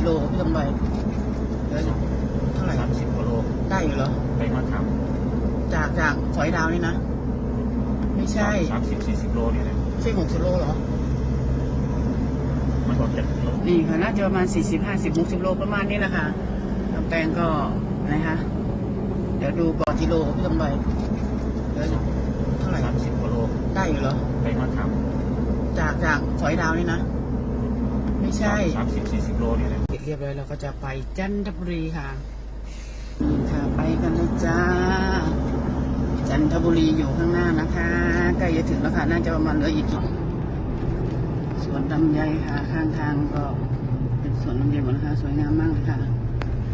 กิโลพี่ลำใบเหลือเท่าไหร่สามสิบกิโลได้อยู่เหรอ ไปมาถามจากจากสอยดาวนี่นะ ไม่ใช่ สามสิบสี่สิบโลนี่แหละใช่หกสิบโลเหรอ มันก็เจ็ดกิโลนี่ค่ะน่าจะประมาณสี่สิบห้าสิบหกสิบโลประมาณนี้แหละค่ะลำแปลงก็นะคะเดี๋ยวดูก่อนกิโลพี่ลำใบเหลือเท่าไหร่สามสิบกิโลได้อยู่เหรอ ไปมาถามจากจากสอยดาวนี่นะ ไม่ใช่สามสิบสี่สิบโลนี่แหละเรียบร้อยเราก็จะไปจันทบุรีค่ะค่ะไปกันเลยจ้า จันทบุรีอยู่ข้างหน้านะคะใกล้จะถึงแล้วค่ะน่าจะประมาณเหลืออีกกี่สวนลำไยค่ะ ข้างทางก็เป็นสวนลำไยหมดนะคะสวยงามมากเลยค่ะ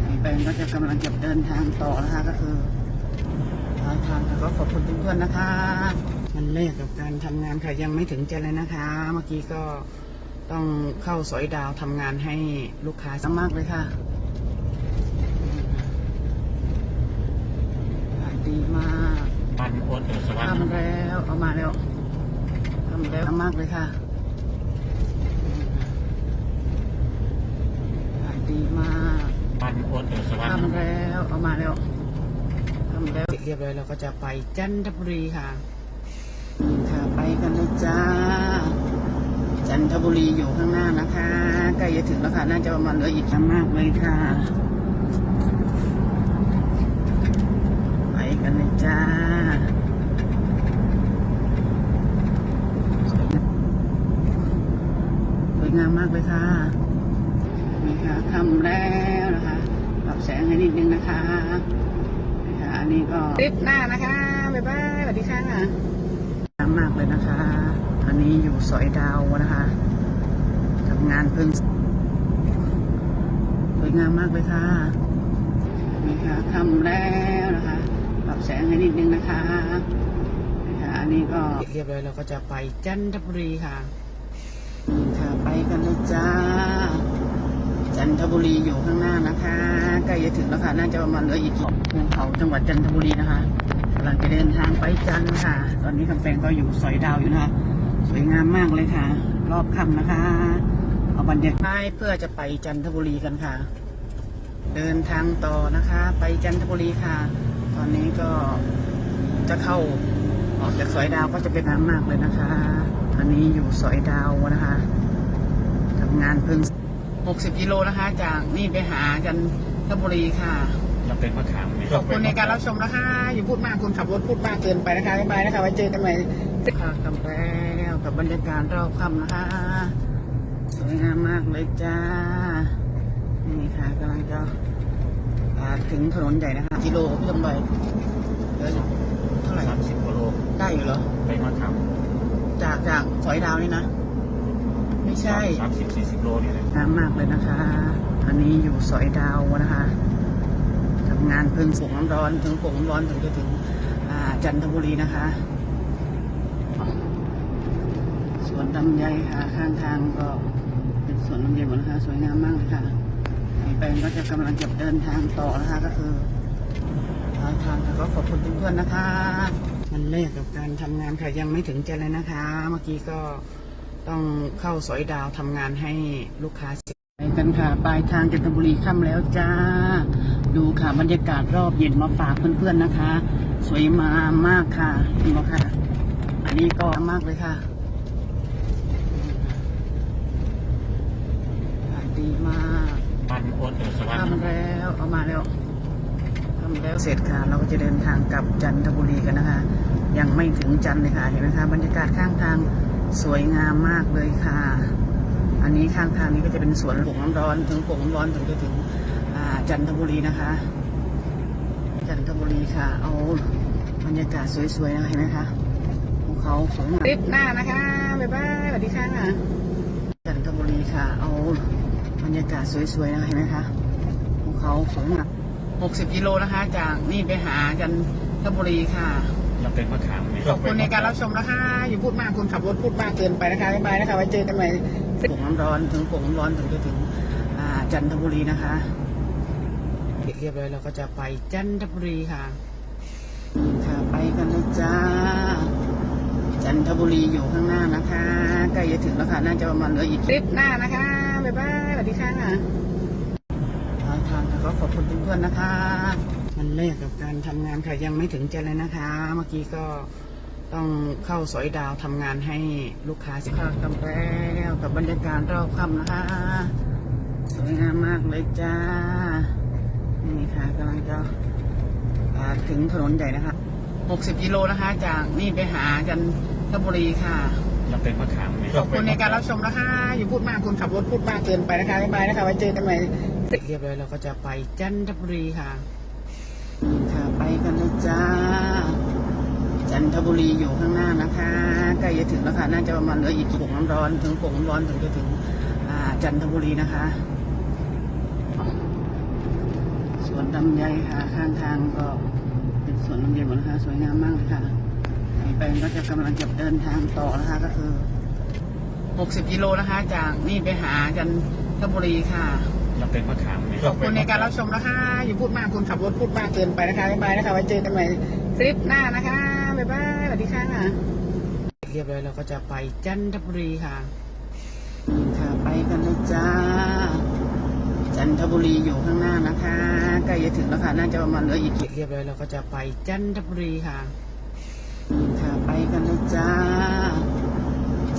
ในแปลงก็จะกำลังจะเดินทางต่อนะคะก็คือทางทางค่ะก็ขอบคุณเพื่อนๆนะคะ มันแรกกับการทำงานค่ะยังไม่ถึงใจเลยนะคะ เมื่อกี้ก็ ต้องเข้าสอยดาวทำงานให้ลูกค้าสักมากเลยค่ะขายดีมากมันโอนเออสวรรค์ทำแล้วเอามาแล้วทำแล้วมากเลยค่ะขายดีมากมันโอนเออสวรรค์ทำแล้วเอามาแล้วทำแล้วเรียบร้อยเราก็จะไปจันทบุรีค่ะค่ะไปกันเลยจ้า จันทบุรีอยู่ข้างหน้านะคะใกล้จะถึงแล้วค่ะ น่าจะประมาณเหลืออีกมากเลยค่ะ ไปกันเลยจ้าสวยงามมากเลยค่ะนี่ค่ะทำแล้วนะคะ ปรับแสงให้นิดนึงนะคะนี่ค่ะอันนี้ก็คลิปหน้านะคะ บ๊ายบายสวัสดีค่ะงามมากเลยนะคะ อันนี้อยู่สอยดาวนะคะทำงานเพิ่งสวยงามมากเลยค่ะนี่ค่ะทำแล้วนะคะ ปรับแสงให้นิดนึงนะคะนี่ค่ะอันนี้ก็เรียบร้อยเราก็จะไปจันทบุรีค่ะค่ะไปกันเลยจ้า จันทบุรีอยู่ข้างหน้านะคะใกล้จะถึงแล้วค่ะน่าจะประมาณเหลืออีกกี่ภูเขาจังหวัดจันทบุรีนะคะกำลังจะเดินทางไปจันท์ค่ะ ตอนนี้คำแปงก็อยู่สอยดาวอยู่นะคะ สวยงามมากเลยค่ะ รอบค่ำนะคะ เอาบรรยากาศเพื่อจะไปจันทบุรีกันค่ะ เดินทางต่อนะคะ ไปจันทบุรีค่ะ ตอนนี้ก็จะเข้าออกจากสอยดาวก็จะเป็นน้ำมากเลยนะคะอันนี้อยู่สอยดาวนะคะทำงานเพิ่ง 60 กิโลนะคะ จากนี่ไปหาจันทบุรีค่ะเราเป็นมะขามไงขอบคุณในการรับชมนะคะ อย่าพูดมากคนขับรถพูดมากเกินไปนะคะบ๊ายบายนะคะไว้เจอกันใหม่ค่ะกำแล้ว กับบรรยากาศรอบค่ำนะคะสวยงามมากเลยจ้า นี่ค่ะกำลังจะมาถึงถนนใหญ่นะคะกิโลพี่ลำใบเหลือเท่าไหร่สามสิบกิโล ได้อยู่เหรอ ไปมาถามจากจากสอยดาวนี่นะ ไม่ใช่สามสิบสี่สิบโลนี่แหละงามมากเลยนะคะอันนี้อยู่สอยดาวนะคะทำงานเพิ่งฝงน้ำร้อนถึงฝงน้ำร้อนถึงจะถึงอ่าจันทบุรีนะคะส วนลำไยค่ะข้างทางก็เป็นสวนลำไยหมดนะคะสวยงามมากเลยค่ะแปลงก็จะกำลังจะเดินทางต่อนะคะก็คือทางทางก็ขอบคุณเพื่อนๆนะคะ มันแรกกับการทำงานค่ะยังไม่ถึงใจเลยนะคะ เมื่อกี้ก็ต้องเข้าสอยดาวทำงานให้ลูกค้าเสร็จไปกันค่ะปลายทางจันทบุรีค่ำแล้วจ้า ดูค่ะบรรยากาศรอบเย็นมาฝากเพื่อนๆนะคะ สวยมามากค่ะเห็นไหมค่ะ อันนี้ก็มากเลยค่ะขายดีมาก มัน โอนเออสวรรค์ทำแล้วเอามาแล้วทำแล้วเสร็จค่ะเราก็จะเดินทางกลับจันทบุรีกันนะคะ ยังไม่ถึงจันทร์เลยค่ะเห็นไหมคะบรรยากาศข้างทางสวยงามมากเลยค่ะ อันนี้ข้างทางนี้ก็จะเป็นสวนผงน้ำร้อนถึงผงน้ำร้อนถึงจะถึงอ่าจันทบุรีนะคะ จันทบุรีค่ะ เอาบรรยากาศสวยๆนะคะเห็นไหมคะภูเขาสวยงามคลิปหน้านะคะบ๊ายบายสวัสดีค่ะจันทบุรีค่ะเอาบ รรยากาศสวยๆนะคะเห็นไหมคะภูเขาสวยงาม60กิโลนะคะ จากนี่ไปหาจันทบุรีค่ะเราเป็นมะขามไงขอบคุณในการรับชมนะคะอย่าพูดมากคนขับรถพูดมากเกินไปนะคะบ๊ายบายนะคะไว้เจอกันใหม่ผงน้ำร้อนถึงผงน้ำร้อนถึงจะถึงอ่าจันทบุรีนะคะเรียบร้อยเราก็จะไปจันทบุรีค่ะ ค่ะไปกันเลยจ้า จันทบุรีอยู่ข้างหน้านะคะใกล้จะถึงแล้วค่ะน่าจะประมาณเหลืออีกคลิปหน้านะคะ บ๊ายบายสวัสดีค่ะก็ขอบคุณเพื่อนๆนะคะ มันแรกกับการทำงานค่ะยังไม่ถึงใจเลยนะคะ เมื่อกี้ก็ต้องเข้าสอยดาวทำงานให้ลูกค้าสิค่ะกำแล้วกับบรรยากาศรอบค่ำนะคะสวยงามมากเลยจ้า นี่ค่ะกำลังจะอ่าถึงถนนใหญ่นะคะ 60กิโลนะคะ จากนี่ไปหาจันทบุรีค่ะ เราเป็นมะขามไหม ขอบคุณในการรับชมนะคะอย่าพูดมากคุณขับรถพูดมากเกินไปนะคะบ๊ายบายนะคะไว้เจอกันใหม่เสร็จเรียบร้อยเราก็จะไปจันทบุรีค่ะค่ะไปกันเลยจ้า จันทบุรีอยู่ข้างหน้านะคะใกล้จะถึงแล้วค่ะน่าจะประมาณเหลืออีกผงน้ำร้อนถึงผงน้ำร้อนถึงจะถึงจันทบุรีนะคะสวนลำไยค่ะข้างทางก็เป็นสวนลำไยหมดนะคะสวยงามมากเลยค่ะไปก็จะกำลังจะเดินทางต่อนะคะก็คือ 60กิโลนะคะ จากนี่ไปหาจันทบุรีค่ะ เราเป็นมะขามไหมขอบคุณในการรับชมนะคะ อย่าพูดมากคุณขับรถพูดมากเกินไปนะคะบ๊ายบายนะคะไว้เจอกันใหม่คลิปหน้านะคะบ๊ายบายสวัสดีค่ะเรียบร้อยเราก็จะไปจันทบุรีค่ะค่ะไปกันเลยจ้า จันทบุรีอยู่ข้างหน้านะคะใกล้จะถึงแล้วค่ะน่าจะประมาณเหลืออีกเรียบร้อยเราก็จะไปจันทบุรีค่ะค่ะไปกันเลยจ้า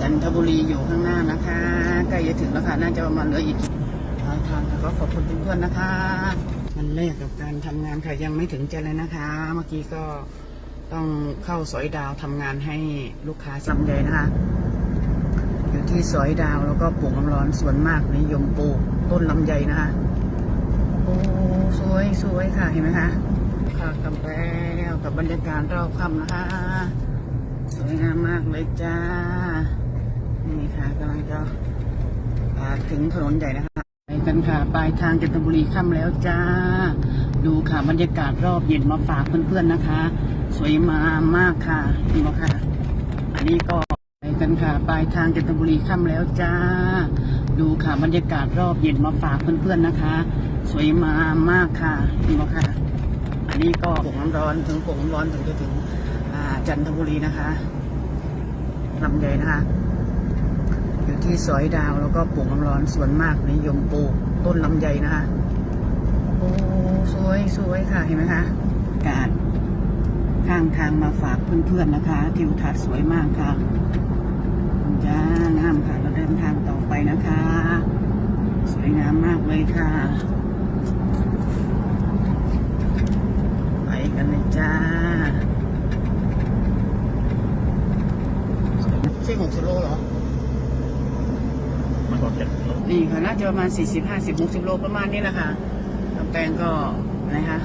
จันทบุรีอยู่ข้างหน้านะคะใกล้จะถึงแล้วค่ะน่าจะประมาณเหลืออีกทางทางก็ขอบคุณเพื่อนๆนะคะมันแรกกับการทำงานค่ะยังไม่ถึงใจเลยนะคะ เมื่อกี้ก็ต้องเข้าสอยดาวทำงานให้ลูกค้าลำไยนะคะ อยู่ที่สอยดาวแล้วก็ปลูกน้ำร้อนส่วนมากนิยมปลูกต้นลำไยนะคะโอ้สวยสวยค่ะเห็นไหมคะค่ะกำแล้วกับบรรยากาศรอบค่ำนะคะสวยงามมากเลยจ้า นี่ค่ะกำลังจะถึงถนนใหญ่นะคะไปกันค่ะปลายทางจันทบุรีค่ำแล้วจ้า ดูค่ะบรรยากาศรอบเย็นมาฝากเพื่อนๆนะคะ สวยมามากค่ะนี่มาค่ะ อันนี้ก็ไปกันค่ะปลายทางจันทบุรีค่ำแล้วจ้า ดูค่ะบรรยากาศรอบเย็นมาฝากเพื่อนๆนะคะ สวยมามากค่ะนี่มาค่ะ อันนี้ก็ผงน้ำร้อนถึงผงน้ำร้อนถึงจะถึงจันทบุรีนะคะลำไยนะคะ ที่สอยดาวแล้วก็ปลูกน้ำร้อนส่วนมากนิยมปลูกต้นลำไยนะคะโอ้สวยสวยค่ะเห็นไหมคะอากาศข้างทางมาฝากเพื่อนๆนะคะทิวทัศน์สวยมากค่ะจ้างามค่ะเราเดินทางต่อไปนะคะ สวยงามมากเลยค่ะ ไปกันเลยจ้าใช่หกสิโลเหรอ มันบอกจะลดนี่ค่ะน่าจะประมาณสี่สิบห้าสิบหกสิบโลประมาณนี้แหละค่ะลำแปงก็นะคะ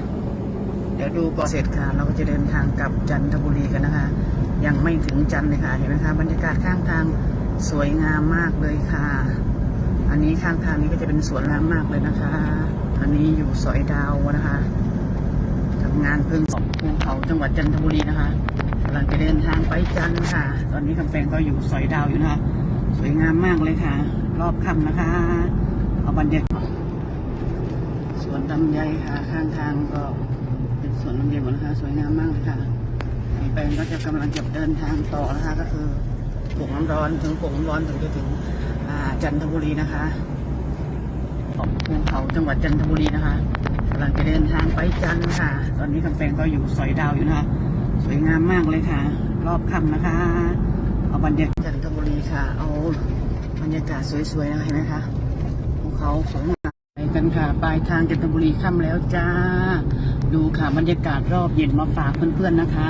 เดี๋ยวดูก่อนเสร็จค่ะ เราก็จะเดินทางกลับจันทบุรีกันนะคะ ยังไม่ถึงจันเลยค่ะ เห็นไหมคะ บรรยากาศข้างทางสวยงามมากเลยค่ะ อันนี้ข้างทางนี้ก็จะเป็นสวนน้ำมากเลยนะคะ อันนี้อยู่สอยดาวนะคะทำงานเพึ่งสองภูเขาจังหวัดจันทบุรีนะคะกำลังจะเดินทางไปจันค่ะ ตอนนี้คำแปงก็อยู่สอยดาวอยู่นะคะ สวยงามมากเลยค่ะ รอบคำนะคะเอาบรรยากาศสวนลำไยค่ะข้างทางก็เป็นสวนลำไยหมดนะคะสวยงามมากเลยค่ะนี่ไปก็จะกำลังจะเดินทางต่อนะคะ ก็คือผงน้ำร้อนถึงผงน้ำร้อนถึงจะถึงจันทบุรีนะคะของภูเขาจังหวัดจันทบุรีนะคะกำลังจะเดินทางไปจันท์ค่ะ ตอนนี้คำแปงก็อยู่สอยดาวอยู่นะคะสวยงามมากเลยค่ะ รอบคำนะคะ เอาบรรยากาศจันทบุรีค่ะ เอา บรรยากาศสวยๆนะคะเห็นไหมคะภูเขาสวยมากไปกันค่ะ ปลายทางจันทบุรีค่ำแล้วจ้า ดูค่ะบรรยากาศรอบเย็นมาฝากเพื่อนๆนะคะ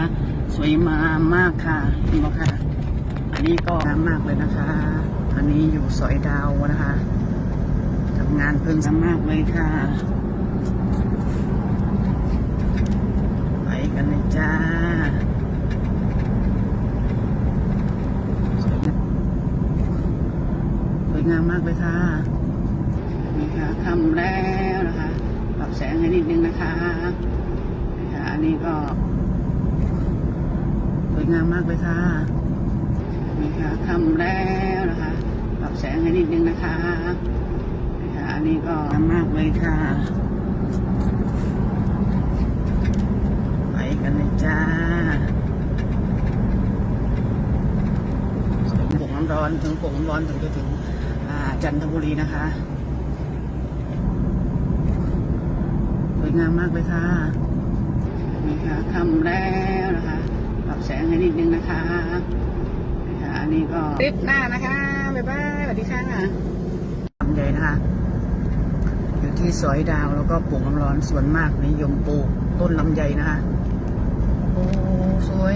สวยมามากค่ะนี่มาค่ะ อันนี้ก็งามมากเลยนะคะ อันนี้อยู่สอยดาวนะคะทำงานเพิ่งสมากเลยค่ะไปกันเลยจ้า สวย งามมากเลยค่ะ นี่ค่ะทำแล้วนะคะ ปรับแสงให้นิดนึงนะคะนี่ค่ะอันนี้ก็สวยงามมากเลยค่ะ นี่ค่ะทำแล้วนะคะ ปรับแสงให้นิดนึงนะคะนี่ค่ะอันนี้ก็งามมากเลยค่ะ ไปกันเลยจ้าผงน้ำร้อนถึงผงน้ำร้อนถึงจะถึง จันทบุรีนะคะงามมากเลยค่ะนี่ค่ะทำแล้วนะคะปรับแสงให้นิดนึงนะคะนี่ค่ะอันนี้ก็คลิปหน้านะคะบ๊ายบายสวัสดีค่ะลำไยนะคะ อยู่ที่สอยดาวแล้วก็ปลูกน้ำร้อนส่วนมากนิยมปลูกต้นลำไยนะคะโอ้สวย